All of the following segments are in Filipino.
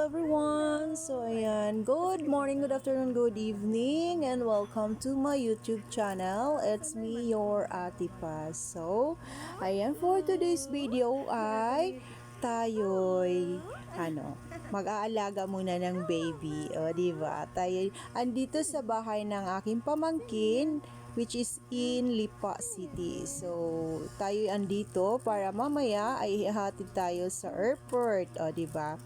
everyone! So, ayan. Good morning, good afternoon, good evening, and welcome to my YouTube channel. It's me, your Ate Paz. So, ayan, for today's video ay tayo'y, ano, mag-aalaga muna ng baby. O, di ba? Tayo, andito sa bahay ng aking pamangkin, which is in Lipa City. So, tayo andito para mamaya ay ihatid tayo sa airport. O, di ba?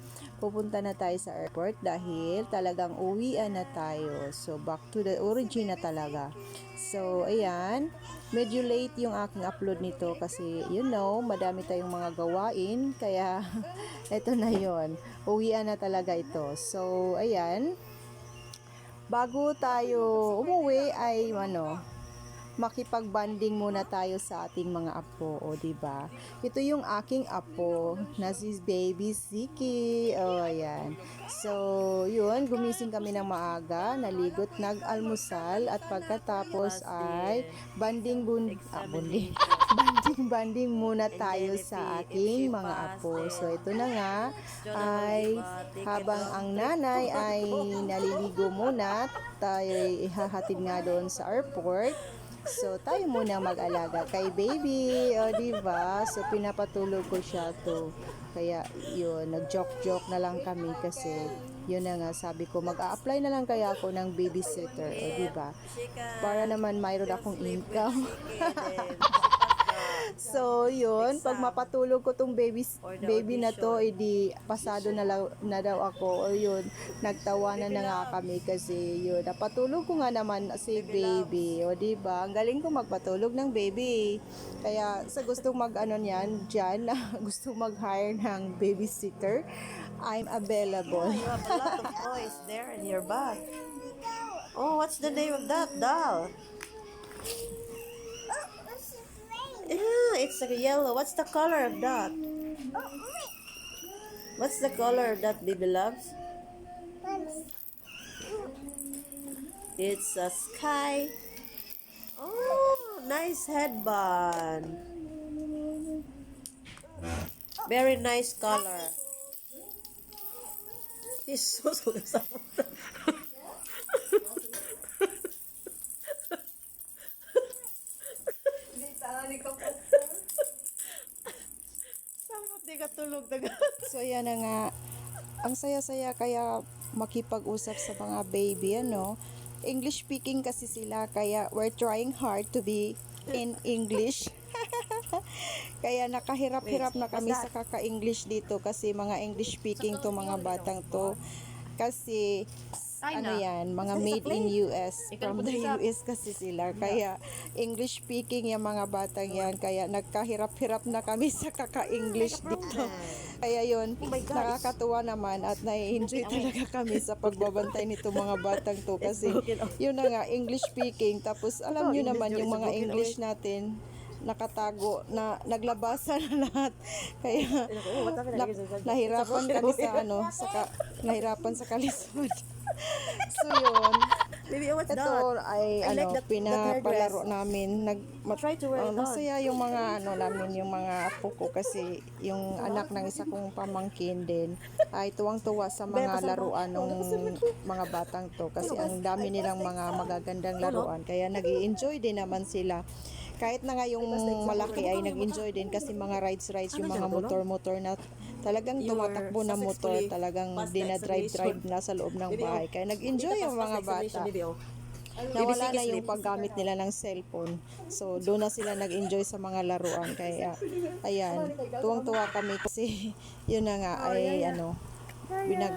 Pupunta na tayo sa airport dahil talagang uwian na tayo. So, back to the origin na talaga. So, ayan. Medyo late yung aking upload nito kasi, you know, madami tayong mga gawain. Kaya, eto na yon Uwian na talaga ito. So, ayan bago tayo umuwi ay ano, makipag-banding muna tayo sa ating mga apo, o di ba? Ito yung aking apo na si baby Ziki. O ayan. So, yun, gumising kami ng maaga, naligot, nag-almusal at pagkatapos ay banding bun ah, bunding. banding banding muna tayo sa aking mga apo. So, ito na nga ay habang ang nanay ay naliligo muna, tayo ay ihahatid nga doon sa airport. So, tayo muna mag-alaga kay baby, o di ba? So, pinapatulog ko siya to. Kaya, yun, nag-joke-joke na lang kami kasi, yun na nga, sabi ko, mag-a-apply na lang kaya ako ng babysitter, o di ba? Para naman mayroon akong income. So, yun, pag mapatulog ko tong baby, baby na to, edi pasado na, law- na daw ako. O yun, nagtawanan na nga kami kasi yun, napatulog ko nga naman si baby. O di ba Ang galing ko magpatulog ng baby. Kaya sa gustong mag ano niyan, dyan, gustong mag-hire ng babysitter, I'm available. You have a lot of toys there in your bag. Oh, what's the name of that doll? Yeah, it's a yellow. What's the color of that? What's the color of that baby loves? It's a sky. Oh, nice headband. Very nice color. Jesus, Samot di ka tulog So yan na nga, ang saya-saya kaya makipag-usap sa mga baby, ano. English speaking kasi sila, kaya we're trying hard to be in English. kaya nakahirap-hirap na kami sa kaka-English dito kasi mga English speaking to mga batang to. Kasi ano yan, mga made in US. From the US kasi sila. Kaya English speaking yung mga batang yan. Kaya nagkahirap-hirap na kami sa kaka-English dito. Kaya yun, nakakatuwa naman at nai-enjoy talaga kami sa pagbabantay nito mga batang to. Kasi yun na nga, English speaking. Tapos alam nyo naman yung mga English natin, nakatago na naglabasan na lahat. Kaya na, nahirapan kami sa ano sa ka, nahirapan sa kalisod. So yun. Baby, oh, what's ito that? ay I like ano that pinapalaro namin. Nag mat- Try to wear on. masaya yung mga ano namin yung mga apo ko kasi yung anak ng isa kong pamangkin din ay tuwang-tuwa sa mga laruan ng mga batang to kasi ang dami nilang mga magagandang laruan. Kaya nag enjoy din naman sila kahit na nga yung malaki ay nag-enjoy din kasi mga rides-rides yung mga motor-motor na talagang tumatakbo na motor talagang dinadrive-drive na sa loob ng bahay. Kaya nag-enjoy yung mga bata. nawala na yung paggamit nila ng cellphone. So, doon na sila nag-enjoy sa mga laruan. Kaya, ayan, tuwang-tuwa kami kasi, yun na nga, ay, ano, binag,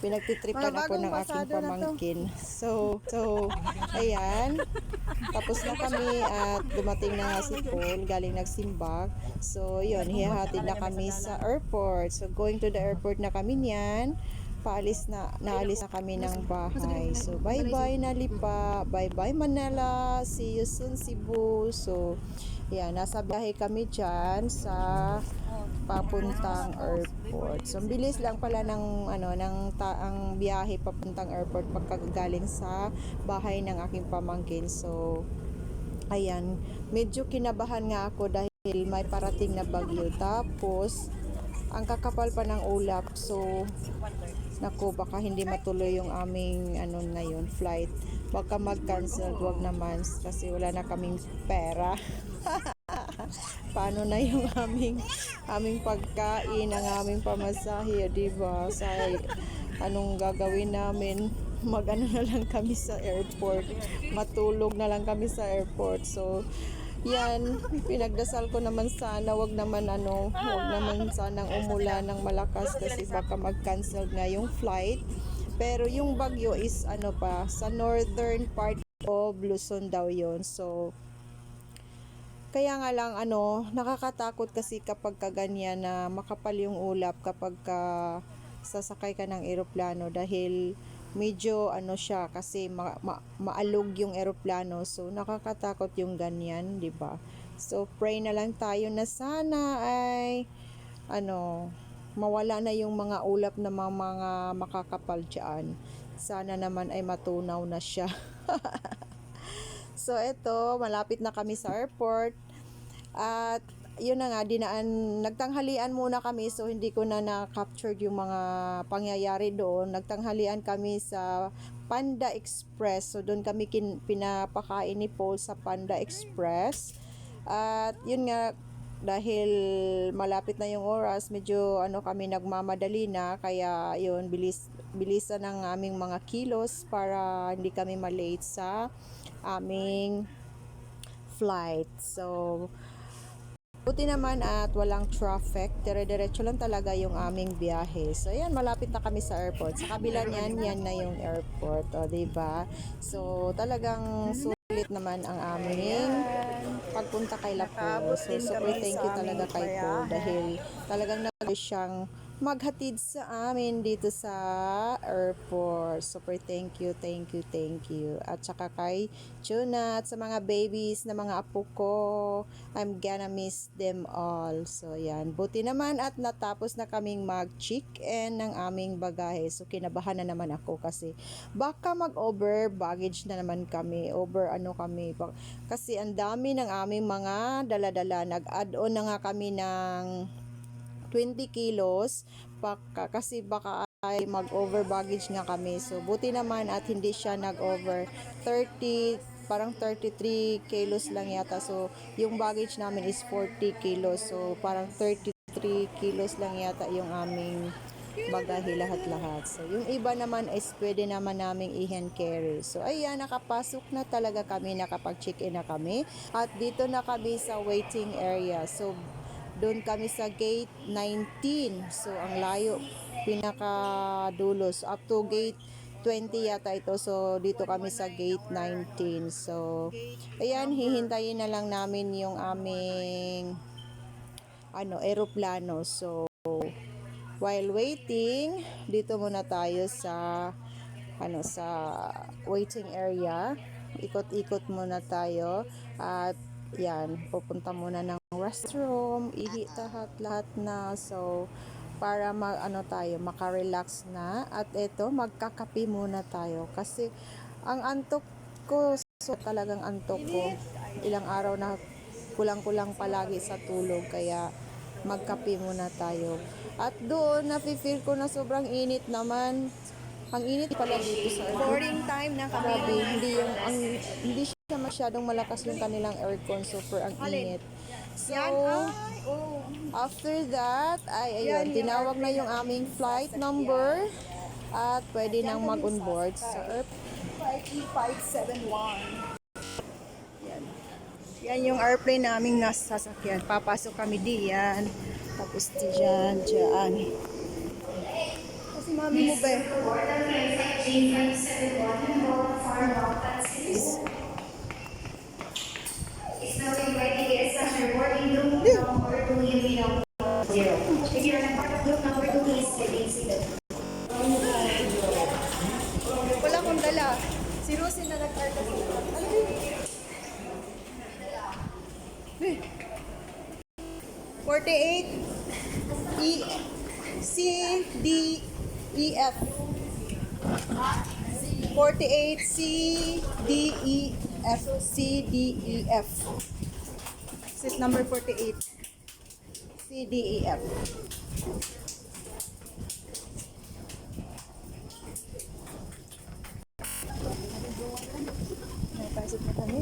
pinagtitripan ako ng aking pamangkin. So, so, ayan, tapos na kami at dumating na nga si Paul, galing nagsimbag. So, yun, hihahatid na kami sa airport. So, going to the airport na kami niyan paalis na naalis na kami ng bahay. So bye bye na Lipa, bye bye Manila, see you soon Cebu. So yan, nasa biyahe kami diyan sa papuntang airport. So bilis lang pala ng ano ng ta- ang biyahe papuntang airport pagkagaling sa bahay ng aking pamangkin. So ayan, medyo kinabahan nga ako dahil may parating na bagyo. Tapos ang kakapal pa ng ulap. So Naku, baka hindi matuloy yung aming ano ngayon, flight. Baka mag-cancel, wag naman kasi wala na kaming pera. Paano na yung aming aming pagkain, ang aming pamasahe, 'di ba? Sa anong gagawin namin? Magano na lang kami sa airport. Matulog na lang kami sa airport. So, yan, pinagdasal ko naman sana, wag naman ano, wag naman sanang umulan ng malakas kasi baka mag-cancel nga yung flight. Pero yung bagyo is ano pa, sa northern part of Luzon daw yon So, kaya nga lang ano, nakakatakot kasi kapag kaganyan na makapal yung ulap kapag ka sasakay ka ng eroplano dahil medyo ano siya kasi ma- ma- maalog yung eroplano so nakakatakot yung ganyan, 'di ba? So pray na lang tayo na sana ay ano mawala na yung mga ulap na mga, mga makakapal diyan. Sana naman ay matunaw na siya. So, eto, malapit na kami sa airport. At, yun na nga, dinaan, nagtanghalian muna kami so hindi ko na na-captured yung mga pangyayari doon. Nagtanghalian kami sa Panda Express. So, doon kami kin, pinapakain ni Paul sa Panda Express. At, yun nga, dahil malapit na yung oras, medyo ano kami nagmamadali na kaya yun bilis bilisan ng aming mga kilos para hindi kami malate sa aming flight. So Buti naman at walang traffic. Dire-diretso lang talaga yung aming biyahe. So, ayan, malapit na kami sa airport. Sa kabila niyan, yan na yung airport. O, ba diba? So, talagang sulit naman ang aming pagpunta kay Lapo. So, super thank you talaga kay Paul dahil talagang nag siyang maghatid sa amin dito sa airport. Super thank you, thank you, thank you. At saka kay Chuna at sa mga babies na mga apo ko, I'm gonna miss them all. So yan, buti naman at natapos na kaming mag-check-in ng aming bagahe. So kinabahan na naman ako kasi baka mag-over baggage na naman kami. Over ano kami. Kasi ang dami ng aming mga dala-dala. Nag-add-on na nga kami ng 20 kilos baka, kasi baka ay mag-over baggage nga kami. So, buti naman at hindi siya nag-over 30, parang 33 kilos lang yata. So, yung baggage namin is 40 kilos. So, parang 33 kilos lang yata yung aming bagahe lahat-lahat. So, yung iba naman is pwede naman naming i-hand carry. So, ayan, nakapasok na talaga kami, nakapag-check-in na kami. At dito na kami sa waiting area. So, doon kami sa gate 19. So, ang layo, pinaka-dulo. So, up to gate 20 yata ito. So, dito kami sa gate 19. So, ayan, hihintayin na lang namin yung aming ano, eroplano. So, while waiting, dito muna tayo sa ano sa waiting area. Ikot-ikot muna tayo at yan, pupunta muna ng restroom, ihi lahat lahat na. So, para mag ano tayo, maka-relax na. At ito magkakape muna tayo. Kasi ang antok ko so talagang antok ko. Ilang araw na kulang-kulang palagi sa tulog kaya magkape muna tayo. At doon nafe-feel ko na sobrang init naman. Ang init pala dito sa Boarding time na kami. Grabe, hindi yung ang hindi siya masyadong malakas yung kanilang aircon super ang init. So, oh. after that, ay ayun, tinawag na yung aming flight number at pwede nang mag-on board sa airplane. 571. Yan. Yan yung airplane naming nasa sasakyan. Papasok kami diyan. Tapos diyan, diyan. Kasi mami mo ba eh? It's number 48. CDEF. May pasit na kami.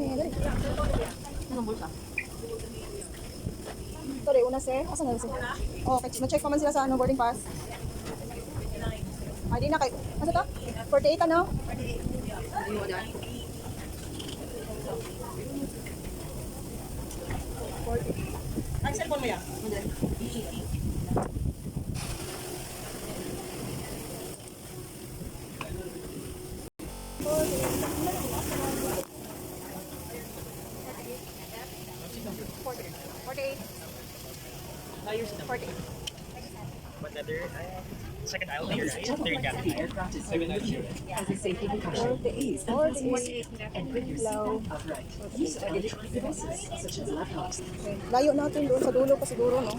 Una sir. Asan na sir? Oh, ma-check pa man sila sa ano, boarding pass. Ah, di na kayo. Asa to? 48 ano? 48. What other uh, second aisle there, right? Third cabin. aircraft is serving you as a precaution. Please seat and put your seatbelt upright. Use electronic devices such as laptops Layo natin doon sa dulo pa siguro, no?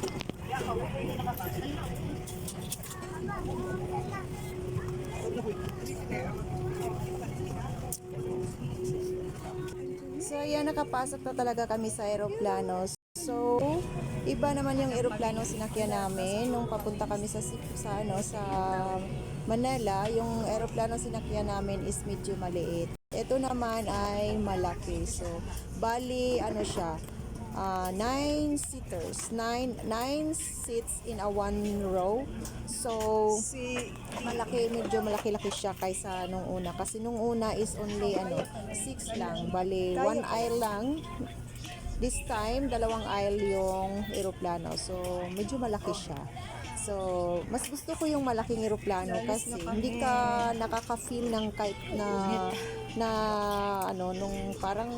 So, ayan, nakapasok na talaga kami sa aeroplano. Iba naman yung aeroplano sinakyan namin nung papunta kami sa sa ano sa Manila, yung aeroplano sinakyan namin is medyo maliit. Ito naman ay malaki. So, bali ano siya, uh, nine seaters, nine nine seats in a one row. So, malaki, medyo malaki-laki siya kaysa nung una. Kasi nung una is only ano, six lang. Bali, one aisle lang. This time, dalawang aisle yung eroplano. So, medyo malaki siya. So, mas gusto ko yung malaking eroplano kasi hindi ka nakaka-feel ng kahit na na ano nung parang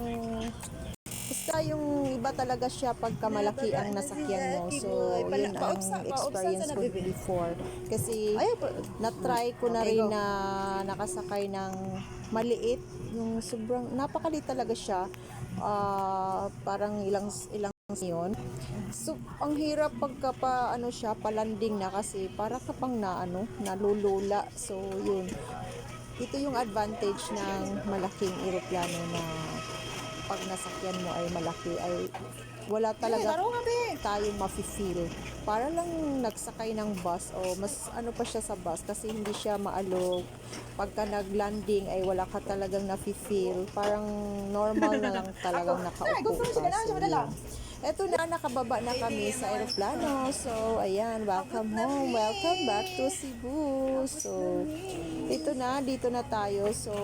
basta yung iba talaga siya pagka malaki ang nasakyan mo. So, yun ang experience ko before. Kasi, na-try ko na rin na nakasakay ng maliit. Yung sobrang, napakaliit talaga siya. Ah, parang ilang ilang yun. So, ang hirap pagka pa, ano siya, palanding na kasi para ka pang na, ano, nalulula. So, yun. Ito yung advantage ng malaking eroplano na pag nasakyan mo ay malaki ay wala talaga tayong mafe-feel. Para lang nagsakay ng bus o mas ano pa siya sa bus kasi hindi siya maalog. Pagka nag-landing ay wala ka talagang nafe-feel. Parang normal na lang talagang nakaupo ka. So, yun. Eto na, nakababa na kami sa aeroplano. So, ayan, welcome home. Welcome back to Cebu. So, ito na, dito na tayo. So,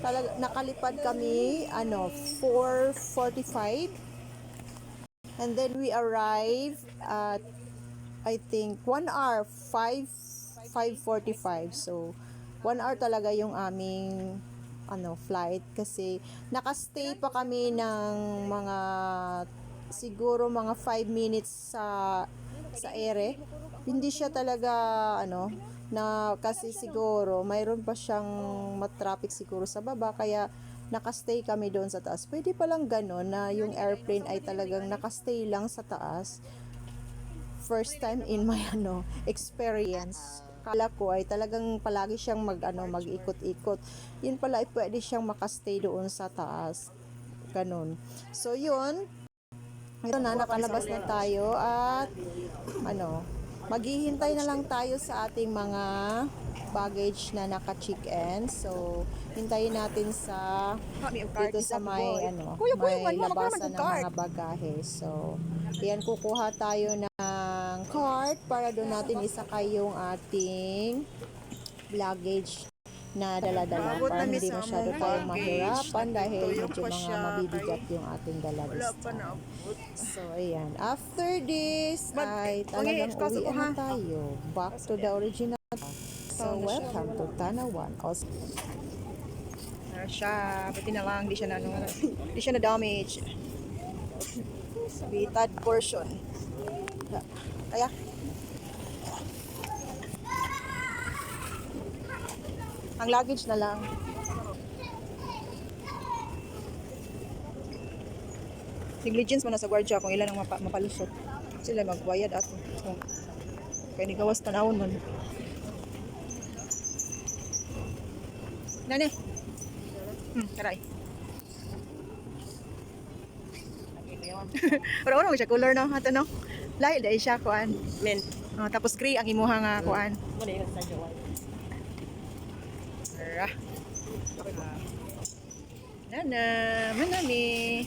talaga, nakalipad kami, ano, 4.45. And then we arrive at, I think, 1 hour, 5, 5.45. So, 1 hour talaga yung aming ano, flight kasi nakastay pa kami ng mga siguro mga 5 minutes sa sa ere. Hindi siya talaga ano na kasi siguro mayroon pa siyang matraffic siguro sa baba kaya nakastay kami doon sa taas. Pwede pa lang ganon na yung airplane ay talagang nakastay lang sa taas. First time in my ano experience. Kala ko ay talagang palagi siyang mag ano mag-ikot-ikot. Yun pala ay pwede siyang makastay doon sa taas. Ganon. So yun, ito na, nakalabas na tayo at ano, maghihintay na lang tayo sa ating mga baggage na naka-check-in. So, hintayin natin sa dito sa may ano, may labasan ng mga bagahe. So, yan kukuha tayo ng cart para doon natin isakay yung ating luggage na dala-dala para na hindi masyado tayong baggage. mahirapan dahil medyo mga mabibigat yung ating dala this time. na. So, ayan. After this, ay talagang kaso uwi ko, na tayo. Back to the original. So, welcome to Tanawan. Also, Ano siya, buti na lang, di siya na, ano, di siya na damage. Bitad portion. kaya, ang luggage na lang. Negligence man na sa gwardya kung ilan ang mapa, mapalusot. Sila magbayad ato. Oh. Kaya ni gawas tanawon man. Nani? Hmm, karay. Pero ano siya color no? Ato no? Lahi dahil siya kuan. Mint. Oh, tapos gray ang imuha nga kuan. Ara. Nana, manami.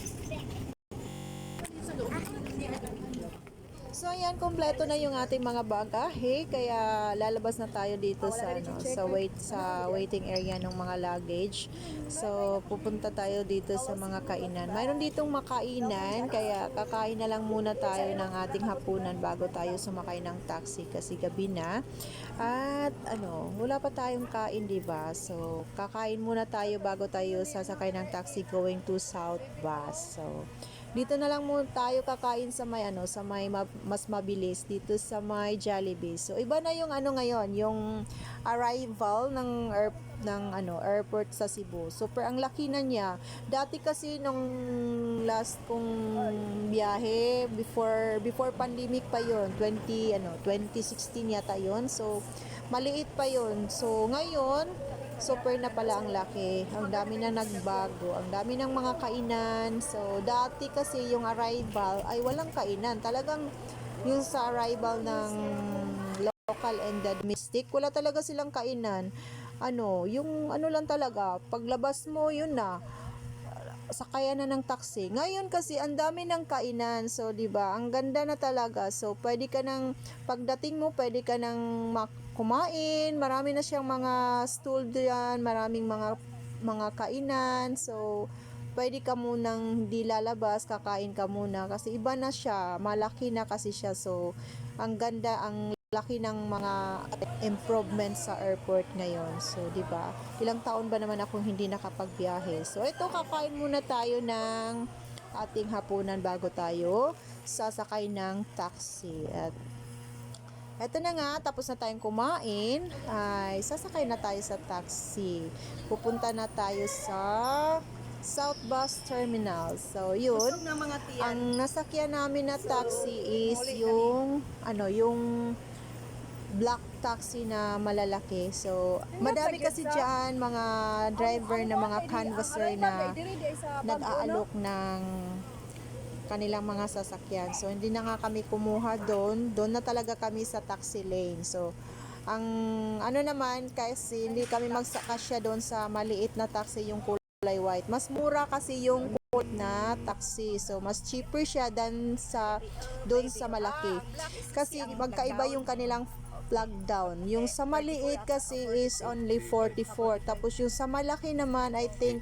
So ayan, kompleto na yung ating mga bagahe kaya lalabas na tayo dito sa ano, sa wait sa waiting area ng mga luggage. So pupunta tayo dito sa mga kainan. Mayroon ditong makainan kaya kakain na lang muna tayo ng ating hapunan bago tayo sumakay ng taxi kasi gabi na. At ano, wala pa tayong kain, 'di ba? So kakain muna tayo bago tayo sasakay ng taxi going to South Bus. So dito na lang muna tayo kakain sa may ano, sa may ma- mas mabilis dito sa may Jollibee. So iba na yung ano ngayon, yung arrival ng air, ng ano, airport sa Cebu. Super ang laki na niya. Dati kasi nung last kong biyahe before before pandemic pa yon 20 ano 2016 yata yon so maliit pa yon so ngayon super na pala ang laki. Ang dami na nagbago. Ang dami ng mga kainan. So, dati kasi yung arrival ay walang kainan. Talagang yung sa arrival ng local and the domestic, wala talaga silang kainan. Ano, yung ano lang talaga, paglabas mo, yun na sakayan na ng taxi. Ngayon kasi ang dami ng kainan. So, 'di ba? Ang ganda na talaga. So, pwede ka nang pagdating mo, pwede ka nang kumain. Marami na siyang mga stool diyan, maraming mga mga kainan. So, pwede ka munang hindi lalabas, kakain ka muna kasi iba na siya, malaki na kasi siya. So, ang ganda, ang laki ng mga improvements sa airport ngayon. So, 'di ba? Ilang taon ba naman akong hindi nakapagbiyahe. So, ito kakain muna tayo ng ating hapunan bago tayo sasakay ng taxi. At eto na nga, tapos na tayong kumain, ay sasakay na tayo sa taxi. Pupunta na tayo sa South Bus Terminal. So, yun. Na. Ang nasakyan namin na taxi is yung ano, yung black taxi na malalaki. So, madami kasi diyan mga driver na mga canvasser na nag-aalok ng kanilang mga sasakyan. So, hindi na nga kami kumuha doon. Doon na talaga kami sa taxi lane. So, ang ano naman kasi hindi kami magsakasya doon sa maliit na taxi yung kulay white. Mas mura kasi yung kulay na taxi. So, mas cheaper siya than sa doon sa malaki. Kasi magkaiba yung kanilang plug down. Yung sa maliit kasi is only 44. Tapos yung sa malaki naman, I think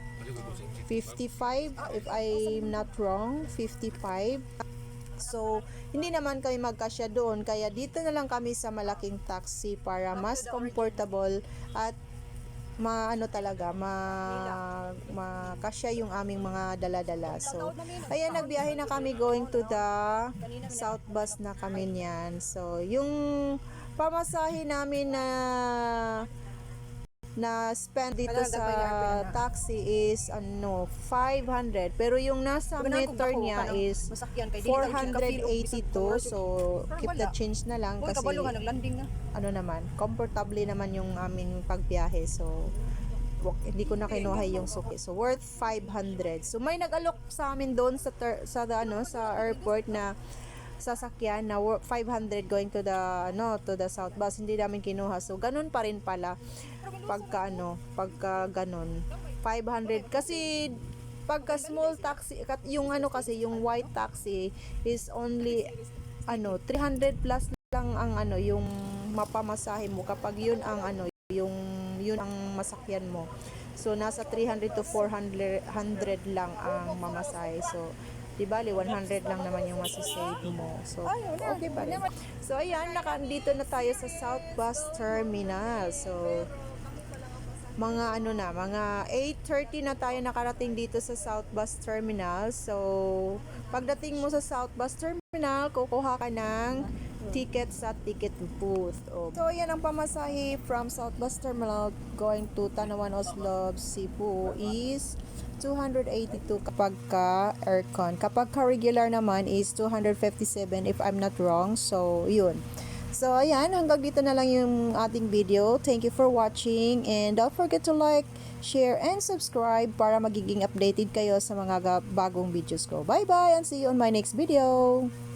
55 if I'm not wrong 55 so hindi naman kami magkasya doon. Kaya dito na lang kami sa malaking taxi para mas comfortable at maano talaga ma makasya yung aming mga dala-dala. So ayan nagbiyahe na kami going to the south bus na kami niyan. So yung pamasahe namin na na spend dito sa na. taxi is ano 500 pero yung nasa meter niya is masakyan kay 482 so keep the change na lang kasi ano naman comfortably naman yung aming pagbiyahe. So hindi ko na kinuha yung suki. So worth 500 so may nag-alok sa amin doon sa ter- sa ano sa airport na sasakyan na wor- 500 going to the ano to the south bus. Hindi namin kinuha. So ganun pa rin pala. Pagka ano pagka ganun. 500 kasi pagka small taxi yung ano kasi yung white taxi is only ano 300 plus lang ang ano yung mapamasahe mo kapag yun ang ano yung yun ang masakyan mo. So nasa 300 to 400 100 lang ang mamasahe. So di bali 100 lang naman yung masasave mo. So okay pa rin. So ayan naka, dito na tayo sa South Bus Terminal. So mga ano na, mga 8.30 na tayo nakarating dito sa South Bus Terminal. So, pagdating mo sa South Bus Terminal, kukuha ka ng ticket sa ticket booth. O, So, yan ang pamasahe from South Bus Terminal going to Tanawan Oslob, Cebu is 282 kapag ka aircon. Kapag ka regular naman is 257 if I'm not wrong. So, yun. So, ayan, hanggang dito na lang yung ating video. Thank you for watching and don't forget to like, share, and subscribe para magiging updated kayo sa mga ga- bagong videos ko. Bye-bye and see you on my next video!